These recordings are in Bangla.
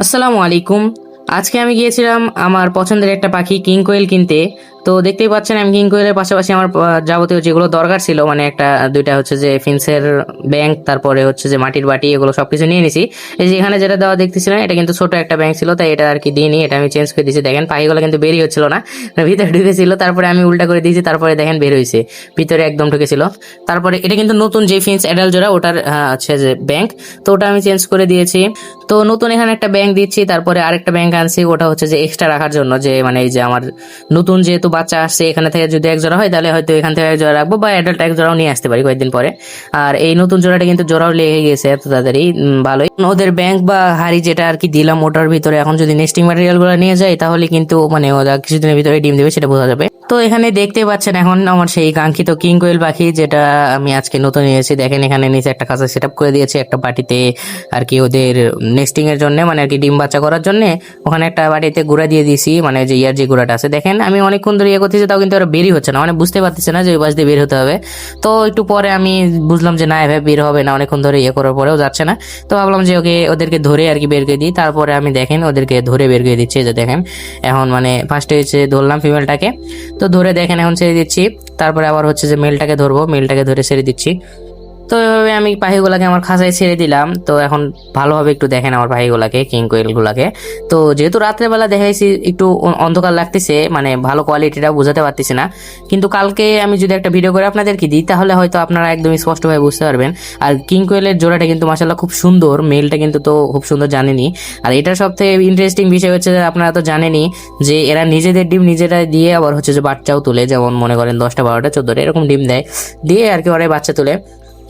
আসসালামু আলাইকুম। আজকে আমি গিয়েছিলাম আমার পছন্দের একটা পাখি কিং কোয়েল কিনতে। তো দেখতেই পাচ্ছেন, আমি কিং কোয়েলের পাশাপাশি আমার যাবতীয় যেগুলো দরকার ছিল মানে একটা, দুইটা হচ্ছে যে ফিন্সের ব্যাংক তারপরে হচ্ছে যে মাটির বাটি, এগুলো সবকিছু নিয়ে নিছি। এই যে এখানে যেটা দেওয়া দেখতেছিলাম, এটা কিন্তু ছোট একটা ব্যাংক ছিল, তাই এটা আর কি দিইনি, এটা আমি চেঞ্জ করে দিয়েছি। দেখেন, পাখিগুলো কিন্তু বেরিয়ে হচ্ছিল না, ভিতরে ঢুকেছিল, তারপরে আমি উল্টা করে দিয়েছি, তারপরে দেখেন বের হয়েছে ভিতরে একদম ঢুকেছিল। তারপরে এটা কিন্তু নতুন যে ফিন্স অ্যাডাল জোড়া ওটার হচ্ছে যে ব্যাংক তো ওটা আমি চেঞ্জ করে দিয়েছি। তো নতুন এখানে একটা ব্যাংক দিচ্ছি, তারপরে আরেকটা ব্যাংক আনছি, ওটা হচ্ছে যে এক্সট্রা রাখার জন্য, যে মানে এই যে আমার নতুন যেহেতু বাচ্চা আসছে, এখানে থেকে যদি এক জোড়া হয়, তাহলে হয়তো এখান থেকে এক জোড়া রাখব বা অ্যাডাল্ট এক জোড়াও নিয়ে আসতে পারি কয়েকদিন পরে। আর এই নতুন জোড়াটা কিন্তু জোড়াও লেগে গেছে, এত তাড়াতাড়ি ভালোই। ওদের ব্যাংক বা হাড়ি যেটা আর কি দিলাম, ওটার ভিতরে এখন যদি নেস্টিং ম্যাটেরিয়ালগুলো নিয়ে যাই তাহলে কিন্তু মানে ওরা কিছুদিনের ভিতরে ডিম দেবে, সেটা বোঝা যাবে। তো এখানে দেখতে পাচ্ছেন এখন আমার সেই কাঙ্ক্ষিত কিং কোয়েল পাখি, যেটা আমি আজকে নতুন নিয়েছি দেখেন এখানে নিচে একটা খাঁচা সেট করে দিয়েছি, একটা বাটিতে আর কি ওদের নেস্টিং এর জন্য মানে আর কি ডিম বাচ্চা করার জন্য। ওখানে একটা বাটিতে গুঁড়া দিয়ে দিয়েছি মানে যে ইয়ার যে গুঁড়াটা আছে। দেখেন আমি অনেকক্ষণ ধরে ইয়ে করতেছে, তাও কিন্তু আর বেরই হচ্ছে না। মানে বুঝতে পারতেছে না যে ওই পাশ দিয়ে বের হতে হবে। তো একটু পরে আমি বুঝলাম যে না, এভাবে বের হবে না, অনেকক্ষণ ধরে ইয়ে করার পরেও যাচ্ছে না। তো ভাবলাম যে ওকে, ওদেরকে ধরে আর কি বের করে দিই। তারপরে আমি দেখেন, ওদেরকে ধরে বের করে দিচ্ছি যে দেখেন। এখন মানে ফার্স্টে হচ্ছে ধরলাম ফিমেলটাকে তো ধরে দেখেন, এখন ছেড়ে দিচ্ছি। তারপরে আবার হচ্ছে যে মেলটাকে ধরবো মেলটাকে ধরে ছেড়ে দিচ্ছি। তো এভাবে আমি পাখিগুলাকে আমার খাঁচায় ছেড়ে দিলাম। তো এখন ভালোভাবে একটু দেখেন আমার পাখিগুলাকে, কিং কোয়েলগুলাকে। তো যেহেতু রাত্রেবেলা দেখাইছি, একটু অন্ধকার লাগতেছে মানে ভালো কোয়ালিটিটা বোঝাতে পারতেছি না। কিন্তু কালকে আমি যদি একটা ভিডিও করে আপনাদেরকে দিই, তাহলে হয়তো আপনারা একদম স্পষ্টভাবে বুঝতে পারবেন। আর কিং কোয়েলের জোড়াটা কিন্তু মাসাল্লাহ খুব সুন্দর মেলটা কিন্তু তো খুব সুন্দর জানেনি। আর এটার সব থেকে ইন্টারেস্টিং বিষয় হচ্ছে যে আপনারা তো জানেনই যে এরা নিজেদের ডিম নিজেরা দিয়ে আবার হচ্ছে যে বাচ্চাও তুলে, যেমন মনে করেন দশটা, বারোটা, চোদ্দোটা, এরকম ডিম দেয়। দিয়ে আর কি ওরাই বাচ্চা তুলে।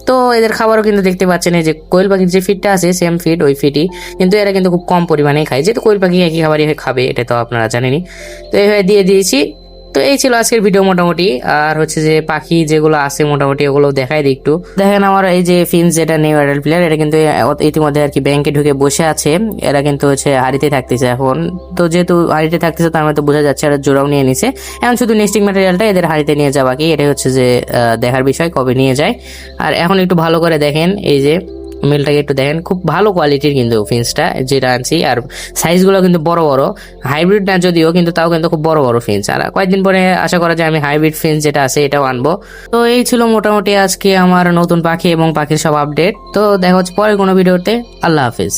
তো এদের খাবারও কিন্তু দেখতে পাচ্ছেন এই যে কোয়েল পাখির যে ফিডটা আছে সেম ফিড ওই ফিডই কিন্তু এরা কিন্তু খুব কম পরিমাণেই খায়। যেহেতু কোয়েল পাখি একই খাবারই খাবে, এটা তো আপনারা জানেনই। তো এইভাবে দিয়ে দিয়েছি। তো এই ছিল আজকের ভিডিও মোটামুটি। আর হচ্ছে যে পাখি যেগুলো আছে মোটামুটি ওগুলো দেখাই দিই একটু। দেখেন আমার এই যে ফিন্স যেটা নিউ অ্যাডাল্ট প্লেয়ার এটা কিন্তু ইতিমধ্যে আর কি ব্যাংকে ঢুকে বসে আছে। এরা কিন্তু হচ্ছে হাড়িতে থাকতেছে এখন। তো যেহেতু হাড়িতে থাকতেছে, তার মধ্যে বোঝা যাচ্ছে এরা জোড়াও নিয়ে নিছে। এখন শুধু নেস্টিং ম্যাটেরিয়ালটা এদের হাড়িতে নিয়ে যাওয়া কি এটাই হচ্ছে যে দেখার বিষয়, কবে নিয়ে যায়। আর এখন একটু ভালো করে দেখেন, এই যে মেলটাকে একটু দেখেন। খুব ভালো কোয়ালিটির কিন্তু ফিন্সটা যেটা আনছি। আর সাইজগুলো কিন্তু বড় বড়। হাইব্রিড না যদিও, কিন্তু তাও কিন্তু খুব বড় বড় ফিন্স আর কয়েকদিন পরে আশা করা যায় আমি হাইব্রিড ফিন্স যেটা আছে, এটাও আনব। তো এই ছিল মোটামুটি আজকে আমার নতুন পাখি এবং পাখির সব আপডেট তো দেখা হচ্ছে পরে কোনো ভিডিওতে আল্লাহ হাফিজ।